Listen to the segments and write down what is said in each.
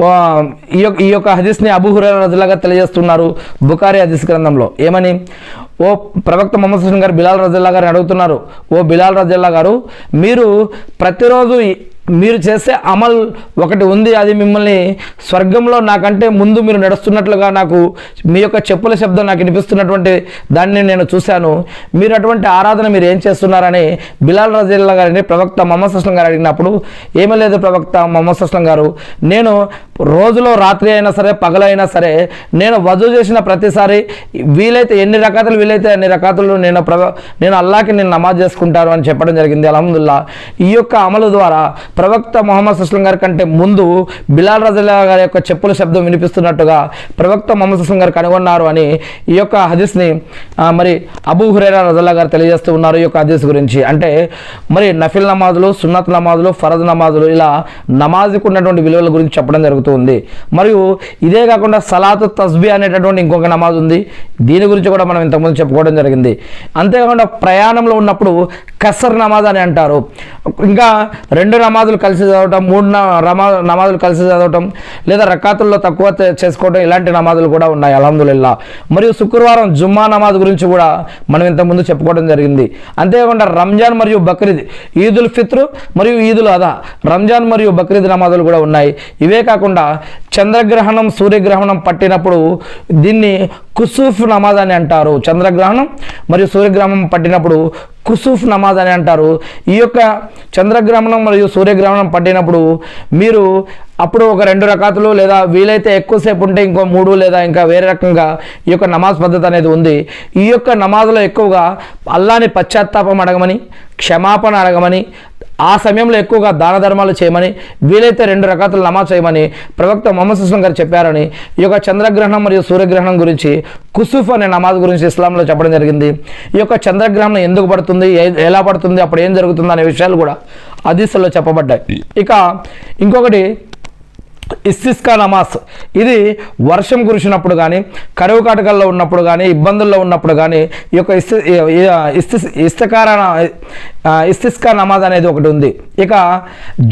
ఈ యొక్క ఈ యొక్క హదీస్ని అబుహుర రజులాగా తెలియజేస్తున్నారు బుకారి హదీస్ గ్రంథంలో. ఏమని? ఓ ప్రవక్త మొహమ్మద్ హుస్సేన్ గారు బిలాల్ రజల్లా గారిని అడుగుతున్నారు. ఓ బిలాల్ రజల్లా గారు మీరు ప్రతిరోజు మీరు చేసే అమల్ ఒకటి ఉంది. అది మిమ్మల్ని స్వర్గంలో నాకంటే ముందు మీరు నడుస్తున్నట్లుగా నాకు మీ యొక్క చెప్పుల శబ్దం నాకు వినిపిస్తున్నటువంటి దాన్ని నేను చూశాను. మీరు అటువంటి ఆరాధన మీరు ఏం చేస్తున్నారని బిలాల్ రజల్లా గారిని ప్రవక్త మొహమ్మద్ సుస్లం గారు అడిగినప్పుడు ఏమీ లేదు ప్రవక్త మొహమ్మద్ సుస్లం గారు నేను రోజులో రాత్రి అయినా సరే పగలైనా సరే నేను వధు చేసిన ప్రతిసారి వీలైతే ఎన్ని రకాతులు వీలైతే అన్ని రకాతులు నేను ప్రవ నేను అల్లాకి నేను నమాజ్ చేసుకుంటాను అని చెప్పడం జరిగింది. అలహదుల్లా ఈ యొక్క అమలు ద్వారా ప్రవక్త మొహమ్మద్ సుస్లం గారి కంటే ముందు బిలాల్ రజల్లా గారి యొక్క చెప్పుల శబ్దం వినిపిస్తున్నట్టుగా ప్రవక్త మొహమ్మద్ సుస్లం గారు కనుగొన్నారు అని ఈ యొక్క హదీస్ని మరి అబూ హురేరా రజల్లా గారు తెలియజేస్తూ ఉన్నారు ఈ యొక్క హదీస్ గురించి. అంటే మరి నఫిల్ నమాజులు సున్నత్ నమాజులు ఫరద్ నమాజులు ఇలా నమాజ్కు ఉన్నటువంటి విలువల గురించి చెప్పడం జరుగుతుంది. మరియు ఇదే కాకుండా సలాత్ తస్బీ అనేటటువంటి ఇంకొక నమాజ్ ఉంది. దీని గురించి కూడా మనం ఇంతకుముందు చెప్పుకోవడం జరిగింది. అంతేకాకుండా ప్రయాణంలో ఉన్నప్పుడు కసర్ నమాజ్ అని అంటారు. ఇంకా రెండు నమాజ్ నమాజులు కలిసి చదవటం మూడు నమా నమాజులు కలిసి చదవటం లేదా రకాతుల్లో తక్కువ చేసుకోవటం ఇలాంటి నమాజులు కూడా ఉన్నాయి అలహదుల్లా మరియు శుక్రవారం జుమ్మా నమాజ్ గురించి కూడా మనం ఇంతకుముందు చెప్పుకోవడం జరిగింది. అంతేకాకుండా రంజాన్ మరియు బక్రీద్ ఈదుల్ ఫిత్ర్ మరియు ఈదుల్ అదా రంజాన్ మరియు బక్రీద్ నమాజులు కూడా ఉన్నాయి. ఇవే కాకుండా చంద్రగ్రహణం సూర్యగ్రహణం పట్టినప్పుడు దీన్ని కుసూఫ్ నమాజ్ అని అంటారు. చంద్రగ్రహణం మరియు సూర్యగ్రహణం పట్టినప్పుడు కుసూఫ్ నమాజ్ అని అంటారు. ఈ యొక్క చంద్రగ్రహణం మరియు సూర్యగ్రహణం పట్టినప్పుడు మీరు అప్పుడు ఒక రెండు రకాతులు లేదా వీలైతే ఎక్కువసేపు ఉంటే ఇంకో మూడు లేదా ఇంకా వేరే రకంగా ఈ యొక్క నమాజ్ పద్ధతి అనేది ఉంది. ఈ యొక్క నమాజ్లో ఎక్కువగా అల్లాని పశ్చాత్తాపం అడగమని క్షమాపణ అడగమని ఆ సమయంలో ఎక్కువగా దాన ధర్మాలు చేయమని వీలైతే రెండు రకాతులు నమాజ్ చేయమని ప్రవక్త మొహమ్మద్ సుస్లం గారు చెప్పారని ఈ యొక్క చంద్రగ్రహణం మరియు సూర్యగ్రహణం గురించి కుసుఫ్ అనే నమాజ్ గురించి ఇస్లాంలో చెప్పడం జరిగింది. ఈ యొక్క చంద్రగ్రహణం ఎందుకు పడుతుంది ఎలా పడుతుంది అప్పుడు ఏం జరుగుతుంది అనే విషయాలు కూడా హదీసుల్లో చెప్పబడ్డాయి. ఇక ఇంకొకటి ఇస్తిస్కా నమాజ్. ఇది వర్షం కురిసినప్పుడు కానీ కరువు కాటకాల్లో ఉన్నప్పుడు కానీ ఇబ్బందుల్లో ఉన్నప్పుడు కానీ ఈ యొక్క ఇస్తి ఇస్తిస్ ఇస్తకార ఇస్తిస్కా నమాజ్ అనేది ఒకటి ఉంది. ఇక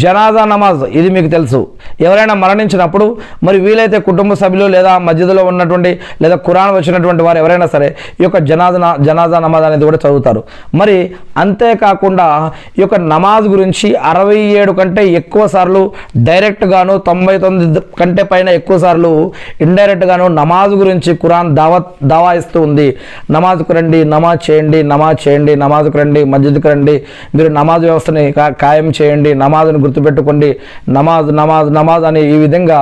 జనాజా నమాజ్ ఇది మీకు తెలుసు. ఎవరైనా మరణించినప్పుడు మరి వీలైతే కుటుంబ సభ్యులు లేదా మస్జిద్లో ఉన్నటువంటి లేదా ఖురాన్ వచ్చినటువంటి వారు ఎవరైనా సరే ఈ యొక్క జనాజా జనాజా నమాజ్ అనేది కూడా చదువుతారు. మరి అంతేకాకుండా ఈ యొక్క నమాజ్ గురించి అరవై ఏడు కంటే ఎక్కువ సార్లు డైరెక్ట్గాను తొంభై తొమ్మిది కంటే పైన ఎక్కువ సార్లు ఇండైరెక్ట్గాను నమాజ్ గురించి కురాన్ దావా దావా ఇస్తూ ఉంది. నమాజ్కు రండి నమాజ్ చేయండి నమాజ్ చేయండి నమాజ్కు రండి మస్జిద్కు రండి మీరు నమాజ్ వ్యవస్థని ఖాయం చేయండి నమాజ్ను గుర్తుపెట్టుకోండి నమాజ్ నమాజ్ నమాజ్ అని ఈ విధంగా